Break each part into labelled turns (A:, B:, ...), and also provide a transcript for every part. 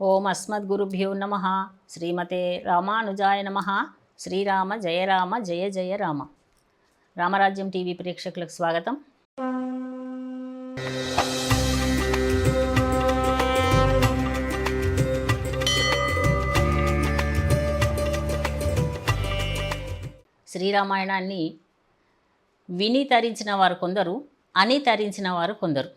A: ఓం అస్మద్గురుభ్యో నమ. శ్రీమతే రామానుజాయ నమ. శ్రీరామ జయ రామ జయ జయ రామ. రామరాజ్యం టీవీ ప్రేక్షకులకు స్వాగతం. శ్రీరామాయణాన్ని విని తరించిన వారు కొందరు అని తరించిన వారు కొందరు.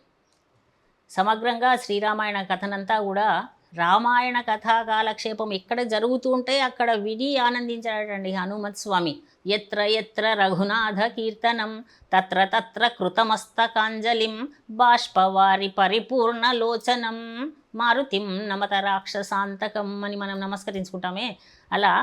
A: సమగ్రంగా శ్రీరామాయణ కథనంతా కూడా రామాయణ కథా కాలక్షేపం ఎక్కడ జరుగుతూ ఉంటే అక్కడ విని ఆనందించాడండి హనుమత్ స్వామి. ఎత్ర ఎత్ర రఘునాథ కీర్తనం తత్ర తత్ర కృతమస్తకాంజలిం బాష్పవారి పరిపూర్ణ లోచనం మారుతిం నమత రాక్షసాంతకం అని మనం నమస్కరించుకుంటామే. అలా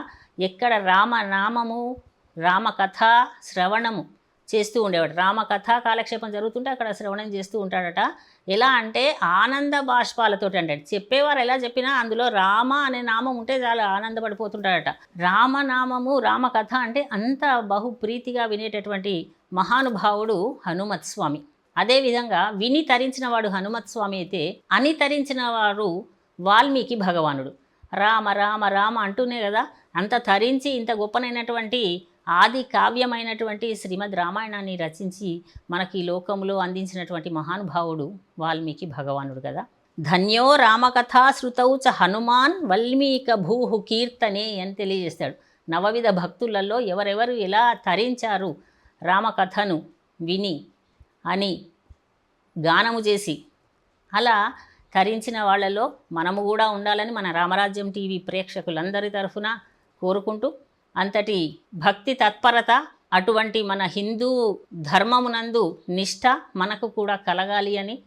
A: ఎక్కడ రామనామము రామకథ శ్రవణము చేస్తూ ఉండేవాడు. రామ కథా కాలక్షేపం జరుగుతుంటే అక్కడ శ్రవణం చేస్తూ ఉంటాడట. ఎలా అంటే ఆనంద బాష్పాలతో అంటాడు చెప్పేవారు ఎలా చెప్పినా అందులో రామ అనే నామం ఉంటే చాలా ఆనందపడిపోతుంటాడట. రామనామము రామకథ అంటే అంత బహు ప్రీతిగా వినేటటువంటి మహానుభావుడు హనుమత్ స్వామి అదేవిధంగా విని తరించిన వాడు హనుమత్ స్వామి అయితే అని తరించిన వారు వాల్మీకి భగవానుడు. రామ రామ రామ అంటూనే కదా అంత తరించి ఇంత గొప్పనైనటువంటి ఆది కావ్యమైనటువంటి శ్రీమద్ రామాయణాన్ని రచించి మనకి ఈ లోకంలో అందించినటువంటి మహానుభావుడు వాల్మీకి భగవానుడు కదా. ధన్యో రామకథా శృతౌ చ హనుమాన్ వల్మీక భూహు కీర్తనే అని తెలియజేస్తాడు. నవవిధ భక్తులలో ఎవరెవరు ఎలా తరించారు రామకథను విని అని గానము చేసి అలా తరించిన వాళ్ళలో మనము కూడా ఉండాలని మన రామరాజ్యం టీవీ ప్రేక్షకులందరి తరఫున కోరుకుంటూ అంతటి భక్తి తత్పరత అటువంటి మన హిందూ ధర్మమునందు నిష్ఠ మనకు కూడా కలగాలి అని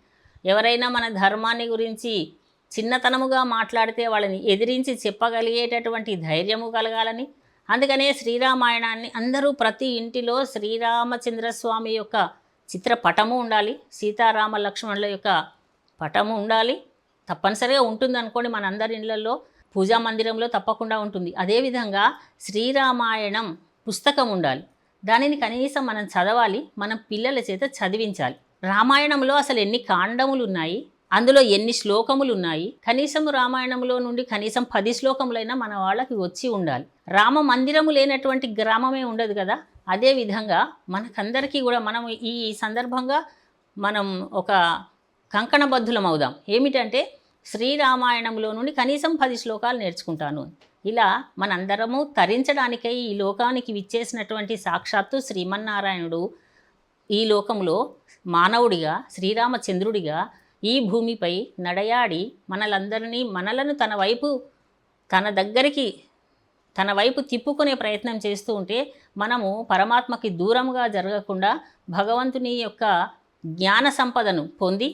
A: ఎవరైనా మన ధర్మాన్ని గురించి చిన్నతనముగా మాట్లాడితే వాళ్ళని ఎదిరించి చెప్పగలిగేటటువంటి ధైర్యము కలగాలని. అందుకనే శ్రీరామాయణాన్ని అందరూ ప్రతి ఇంటిలో శ్రీరామచంద్రస్వామి యొక్క చిత్రపటము ఉండాలి. సీతారామ లక్ష్మణుల యొక్క పటము ఉండాలి. తప్పనిసరిగా ఉంటుంది అనుకోండి మనందరి ఇళ్ళల్లో పూజా మందిరంలో తప్పకుండా ఉంటుంది. అదేవిధంగా శ్రీరామాయణం పుస్తకం ఉండాలి. దానిని కనీసం మనం చదవాలి మనం పిల్లల చేత చదివించాలి. రామాయణంలో అసలు ఎన్ని కాండములు ఉన్నాయి? అందులో ఎన్ని శ్లోకములు ఉన్నాయి? కనీసం రామాయణంలో నుండి కనీసం పది శ్లోకములైనా మన వాళ్ళకి వచ్చి ఉండాలి. రామ మందిరము లేనటువంటి గ్రామమే ఉండదు కదా? అదేవిధంగా మనకందరికీ కూడా మనం ఈ సందర్భంగా మనం ఒక కంకణబద్ధులం అవుదాం. ఏమిటంటే శ్రీరామాయణంలో నుండి కనీసం పది శ్లోకాలు నేర్చుకుంటాను. ఇలా మనందరము తరించడానికై ఈ లోకానికి విచ్చేసినటువంటి సాక్షాత్తు శ్రీమన్నారాయణుడు ఈ లోకంలో మానవుడిగా శ్రీరామచంద్రుడిగా ఈ భూమిపై నడయాడి మనలందరినీ మనలను తన వైపు తన దగ్గరికి తన వైపు తిప్పుకునే ప్రయత్నం చేస్తూ ఉంటే మనము పరమాత్మకి దూరంగా జరగకుండా భగవంతుని యొక్క జ్ఞాన సంపదను పొంది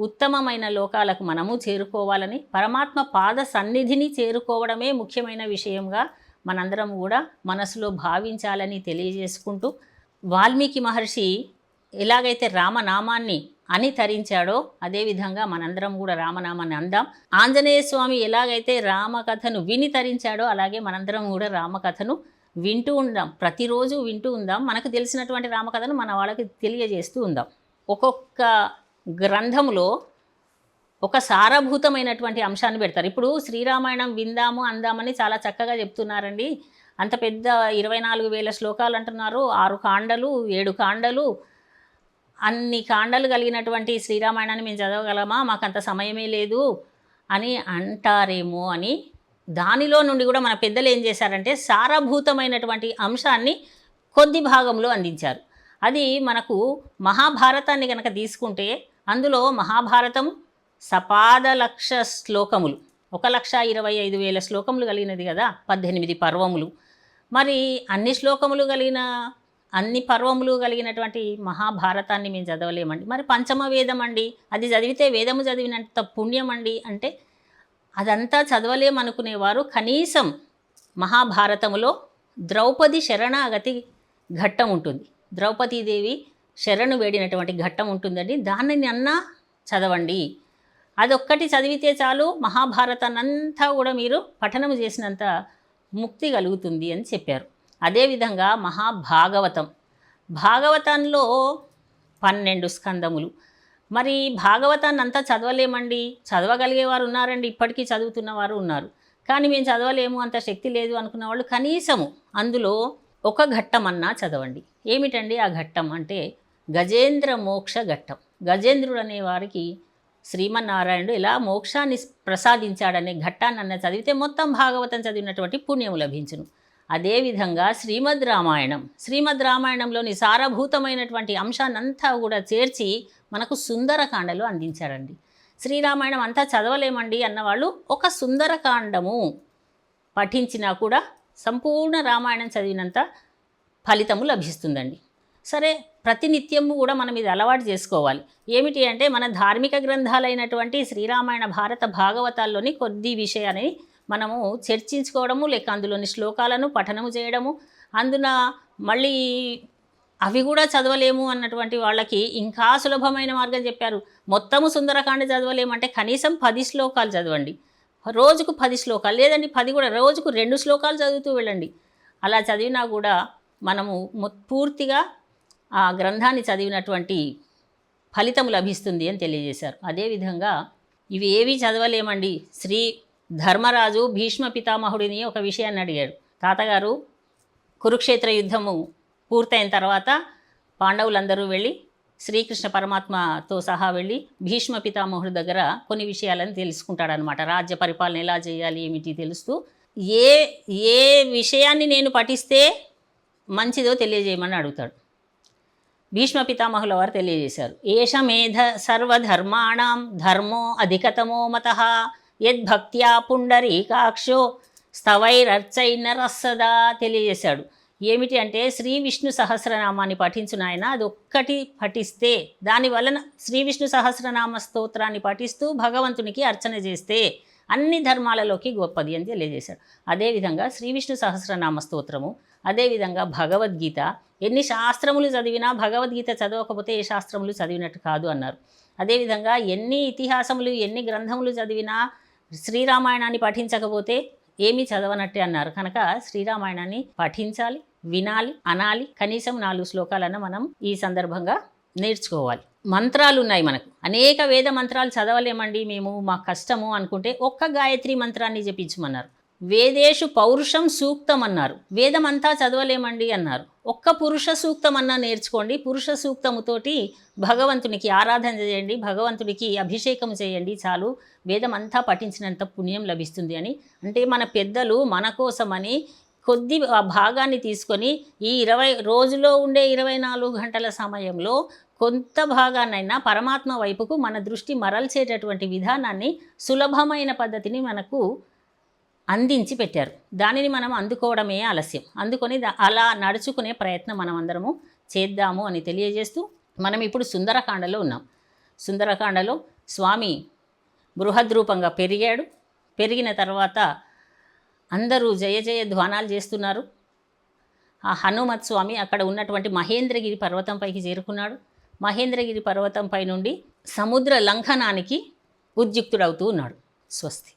A: ఉత్తమమైన లోకాలకు మనము చేరుకోవాలని పరమాత్మ పాద సన్నిధిని చేరుకోవడమే ముఖ్యమైన విషయంగా మనందరం కూడా మనసులో భావించాలని తెలియజేసుకుంటూ వాల్మీకి మహర్షి ఎలాగైతే రామనామాన్ని అని తరించాడో అదేవిధంగా మనందరం కూడా రామనామాన్ని అందాం. ఆంజనేయ స్వామి ఎలాగైతే రామకథను విని తరించాడో అలాగే మనందరం కూడా రామకథను వింటూ ఉందాం. ప్రతిరోజు వింటూ ఉందాం. మనకు తెలిసినటువంటి రామకథను మన వాళ్ళకి తెలియజేస్తూ ఉందాం. ఒక్కొక్క గ్రంథములో ఒక సారభూతమైనటువంటి అంశాన్ని పెడతారు. ఇప్పుడు శ్రీరామాయణం విందాము అందామని చాలా చక్కగా చెప్తున్నారండి. అంత పెద్ద ఇరవై నాలుగు వేల శ్లోకాలు అంటున్నారు. ఆరు కాండలు ఏడు కాండలు అన్ని కాండలు కలిగినటువంటి శ్రీరామాయణాన్ని మేము చదవగలమా? మాకు అంత సమయమే లేదు అని అంటారేమో అని దానిలో నుండి కూడా మన పెద్దలు ఏం చేశారంటే సారభూతమైనటువంటి అంశాన్ని కొద్ది భాగంలో అందించారు. అది మనకు మహాభారతాన్ని కనుక తీసుకుంటే అందులో మహాభారతం సపాద లక్ష శ్లోకములు. ఒక లక్ష ఇరవై ఐదు వేల శ్లోకములు కలిగినది కదా పద్దెనిమిది పర్వములు. మరి అన్ని శ్లోకములు కలిగిన అన్ని పర్వములు కలిగినటువంటి మహాభారతాన్ని మేము చదవలేమండి. మరి పంచమ వేదం అండి అది చదివితే వేదము చదివినంత పుణ్యం అండి అంటే అదంతా చదవలేమనుకునేవారు. కనీసం మహాభారతములో ద్రౌపది శరణాగతి ఘట్టం ఉంటుంది. ద్రౌపదీదేవి శరణు వేడినటువంటి ఘట్టం ఉంటుందండి. దానిని అన్నా చదవండి. అదొక్కటి చదివితే చాలు మహాభారతాన్నంతా కూడా మీరు పఠనం చేసినంత ముక్తి కలుగుతుంది అని చెప్పారు. అదేవిధంగా మహాభాగవతం. భాగవతంలో పన్నెండు స్కందములు. మరి భాగవతాన్ని అంతా చదవలేమండి. చదవగలిగే వారు ఉన్నారండి. ఇప్పటికీ చదువుతున్న వారు ఉన్నారు. కానీ మేము చదవలేము అంత శక్తి లేదు అనుకున్న వాళ్ళు కనీసము అందులో ఒక ఘట్టం అన్నా చదవండి. ఏమిటండి ఆ ఘట్టం అంటే గజేంద్ర మోక్ష ఘట్టం. గజేంద్రుడు అనే వారికి శ్రీమన్నారాయణుడు ఇలా మోక్షాన్ని ప్రసాదించాడనే ఘట్టాన్ని అన్న చదివితే మొత్తం భాగవతం చదివినటువంటి పుణ్యం లభించును. అదేవిధంగా శ్రీమద్ రామాయణం. శ్రీమద్ రామాయణంలోని సారభూతమైనటువంటి అంశాన్నంతా కూడా చేర్చి మనకు సుందరకాండలు అందించాడండి శ్రీరామాయణం అంతా చదవలేమండి అన్నవాళ్ళు ఒక సుందరకాండము పఠించినా కూడా సంపూర్ణ రామాయణం చదివినంత ఫలితము లభిస్తుందండి. సరే ప్రతినిత్యము కూడా మనం ఇది అలవాటు చేసుకోవాలి. ఏమిటి అంటే మన ధార్మిక గ్రంథాలైనటువంటి శ్రీరామాయణ భారత భాగవతాల్లోని కొద్ది విషయాన్ని మనము చర్చించుకోవడము లేక అందులోని శ్లోకాలను పఠనము చేయడము అందున మళ్ళీ అవి కూడా చదవలేము అన్నటువంటి వాళ్ళకి ఇంకా సులభమైన మార్గం చెప్పారు. మొత్తము సుందరకాండ చదవలేమంటే కనీసం పది శ్లోకాలు చదవండి. రోజుకు పది శ్లోకాలు లేదండి పది కూడా రోజుకు రెండు శ్లోకాలు చదువుతూ వెళ్ళండి. అలా చదివినా కూడా మనము పూర్తిగా ఆ గ్రంథాన్ని చదివినటువంటి ఫలితం లభిస్తుంది అని తెలియజేశారు. అదేవిధంగా ఇవి ఏవి చదవలేమండి. శ్రీ ధర్మరాజు భీష్మ పితామహుడిని ఒక విషయాన్ని అడిగాడు. తాతగారు కురుక్షేత్ర యుద్ధము పూర్తయిన తర్వాత పాండవులందరూ వెళ్ళి శ్రీకృష్ణ పరమాత్మతో సహా వెళ్ళి భీష్మ పితామహుడి దగ్గర కొన్ని విషయాలను తెలుసుకుంటాడనమాట రాజ్య పరిపాలన ఎలా చేయాలి ఏమిటి తెలుస్తూ ఏ ఏ విషయాన్ని నేను పఠిస్తే మంచిదో తెలియజేయమని అడుగుతాడు. భీష్మ పితామహుల వారు తెలియజేశారు. ఏష మేధ సర్వధర్మాణం ధర్మో అధికతమో మత యద్భక్త్యా పుండరీకాక్షో స్థవైరర్చైనరస్సదా తెలియజేశాడు. ఏమిటి అంటే శ్రీ విష్ణు సహస్రనామాన్ని పఠించిన ఆయన అది ఒక్కటి పఠిస్తే దాని వలన శ్రీ విష్ణు సహస్రనామ స్తోత్రాన్ని పఠిస్తూ భగవంతునికి అర్చన చేస్తే అన్ని ధర్మాలలోకి గొప్పది అని తెలియజేశాడు. అదేవిధంగా శ్రీ విష్ణు సహస్రనామ స్తోత్రము అదేవిధంగా భగవద్గీత. ఎన్ని శాస్త్రములు చదివినా భగవద్గీత చదవకపోతే ఏ శాస్త్రములు చదివినట్టు కాదు అన్నారు. అదేవిధంగా ఎన్ని ఇతిహాసములు ఎన్ని గ్రంథములు చదివినా శ్రీరామాయణాన్ని పఠించకపోతే ఏమీ చదవనట్టే అన్నారు. కనుక శ్రీరామాయణాన్ని పఠించాలి వినాలి అనాలి కనీసం నాలుగు శ్లోకాలను మనం ఈ సందర్భంగా నేర్చుకోవాలి. మంత్రాలు ఉన్నాయి మనకు. అనేక వేద మంత్రాలు చదవలేమండి మేము మా కష్టము అనుకుంటే ఒక్క గాయత్రి మంత్రాన్ని జపించమన్నారు. వేదేషు పౌరుషం సూక్తం అన్నారు వేదమంతా చదవలేమండి అన్నారు. ఒక్క పురుష సూక్తం అన్నా నేర్చుకోండి. పురుష సూక్తముతోటి భగవంతునికి ఆరాధన చేయండి. భగవంతుడికి అభిషేకం చేయండి చాలు. వేదమంతా పఠించినంత పుణ్యం లభిస్తుంది అని. అంటే మన పెద్దలు మన కోసమని కొద్ది ఆ భాగాన్ని తీసుకొని ఈ ఇరవై రోజులో ఉండే ఇరవై నాలుగు గంటల సమయంలో కొంత భాగాన్నైనా పరమాత్మ వైపుకు మన దృష్టి మరల్చేటటువంటి విధానాన్ని సులభమైన పద్ధతిని మనకు అందించి పెట్టారు. దానిని మనం అందుకోవడమే ఆలస్యం. అందుకొని అలా నడుచుకునే ప్రయత్నం మనం అందరము చేద్దాము అని తెలియజేస్తూ మనం ఇప్పుడు సుందరకాండలో ఉన్నాం. సుందరకాండలో స్వామి బృహద్రూపంగా పెరిగాడు. పెరిగిన తర్వాత అందరూ జయ జయ ధ్వానాలు చేస్తున్నారు. ఆ హనుమత్ స్వామి అక్కడ ఉన్నటువంటి మహేంద్రగిరి పర్వతంపైకి చేరుకున్నాడు. మహేంద్రగిరి పర్వతంపై నుండి సముద్ర లంఘనానికి ఉద్యుక్తుడవుతూ ఉన్నాడు. స్వస్తి.